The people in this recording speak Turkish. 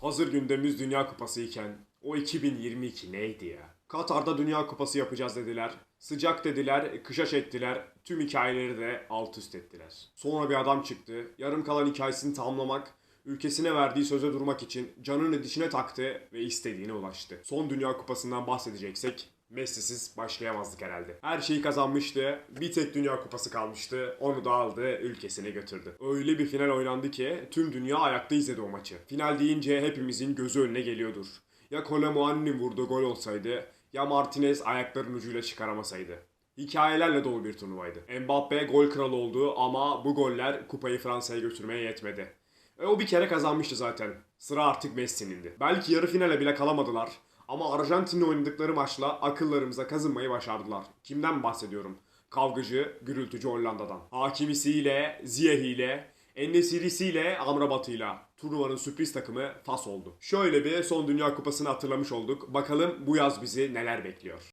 Hazır gündemimiz Dünya Kupası iken o 2022 neydi ya? Katar'da Dünya Kupası yapacağız dediler. Sıcak dediler, kışaş ettiler. Tüm hikayeleri de alt üst ettiler. Sonra bir adam çıktı. Yarım kalan hikayesini tamamlamak, ülkesine verdiği söze durmak için canını dişine taktı ve istediğine ulaştı. Son Dünya Kupası'ndan bahsedeceksek Messi'siz başlayamazdık herhalde. Her şeyi kazanmıştı. Bir tek Dünya Kupası kalmıştı. Onu da aldı, ülkesine götürdü. Öyle bir final oynandı ki tüm dünya ayakta izledi o maçı. Final deyince hepimizin gözü önüne geliyordur. Ya Kolomuani'nin vurduğu gol olsaydı ya Martinez ayaklarının ucuyla çıkaramasaydı. Hikayelerle dolu bir turnuvaydı. Mbappe gol kralı oldu ama bu goller kupayı Fransa'ya götürmeye yetmedi. E, o bir kere kazanmıştı zaten. Sıra artık Messi'nindi. Belki yarı finale bile kalamadılar. Ama Arjantin'le oynadıkları maçla akıllarımıza kazınmayı başardılar. Kimden bahsediyorum? Kavgacı, gürültücü Hollanda'dan. Hakimisiyle, Ziyeh'iyle, Ennesirisiyle, Amrabat'ıyla turnuvanın sürpriz takımı Fas oldu. Şöyle bir son Dünya Kupası'nı hatırlamış olduk. Bakalım bu yaz bizi neler bekliyor.